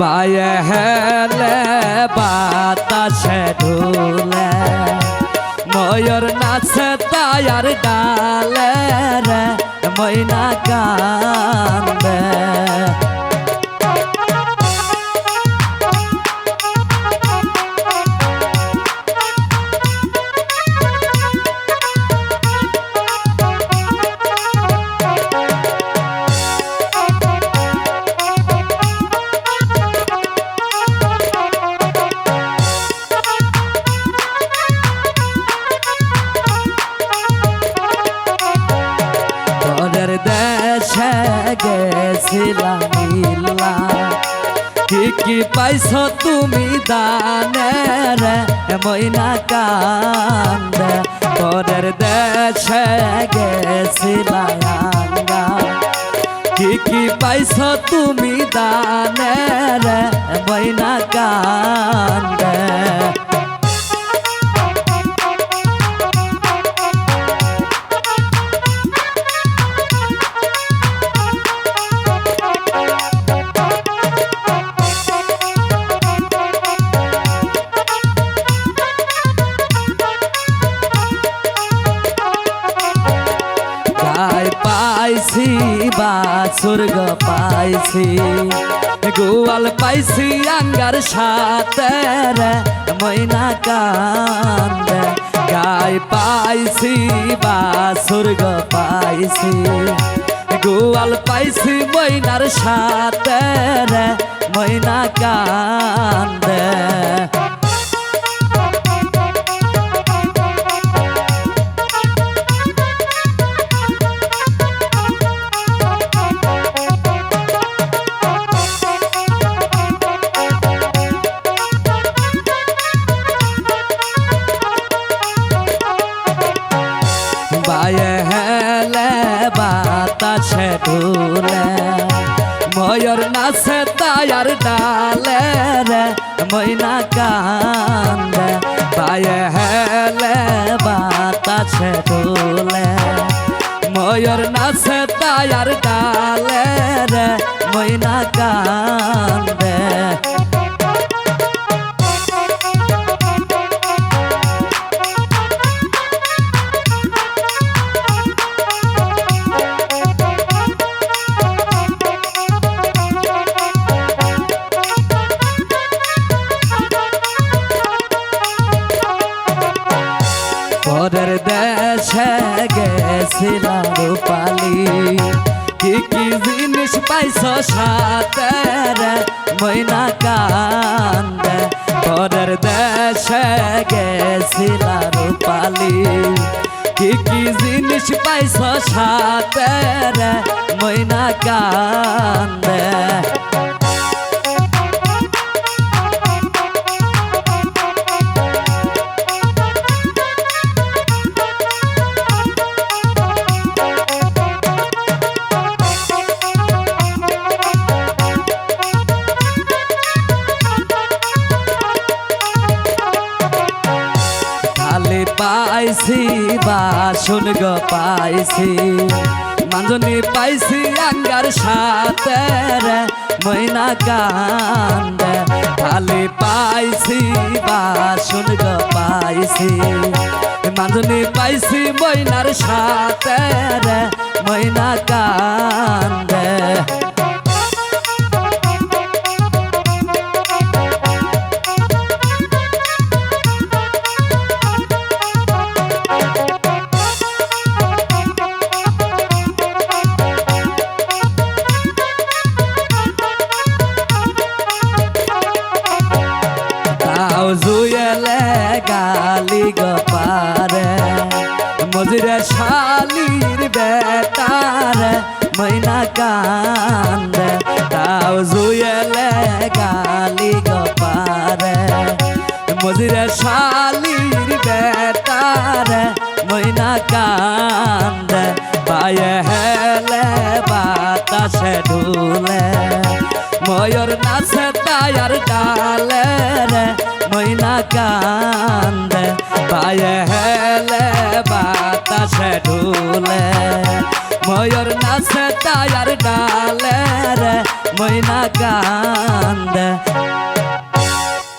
বায়ে হেলে বাতাসে ঢুলে ময়ূর নাচে তায়ার ডালে। কি কি পাইছ তুমি দানে রে ময়না কান্দে। পরের দেশে গেছিলাম কি কি পাইছ তুমি দানে রে ময়না কান্দে। পাইছি বা স্বর্গ পাইছি। গোয়াল পাইছি আঙ্গার সাথে রে, ময়না কান্দে। গায় পাইছি বা স্বর্গ পাইছি। গোয়াল পাইছি ময়নার সাথে রে, ময়না কান্দে। ময়ূর নাচে তায়ার ডালে রে মইনা কান্দে, পায়ে হেলে বাতাসে ঢুলে ময়ূর নাচে তায়ার ডালে রে মইনা কান্দে পরের দেশে গেছিলাম রূপালি। কি কি জিনিস পাইছ সাথে রে ময়না কান্দে? পরের দেশে গেছিলাম রূপালি। কি কি জিনিস পাইছ সাথে রে ময়না কান্দে? পাইছি, বাসন গ পাইছি। মাঞ্জনি পাইছি, আঙ্গার সাথে ময়না কান্দে। খালি পাইছি, বাসন গ পাইছি। মাঞ্জনি পাইছি, ময়নার সাথে ময়না কান্দে। গালি গো পারে শালির বেটারে ময়না কান্দে। তাও জুয়েলে গালি গো পারে শালির বেটারে ময়না কান্দে। পায়ে হেলে বাতাসে ঢুলে বাতাসে ঢুলে ময়ূর নাচে তায়ার ডালে রে ময়না কান্দে।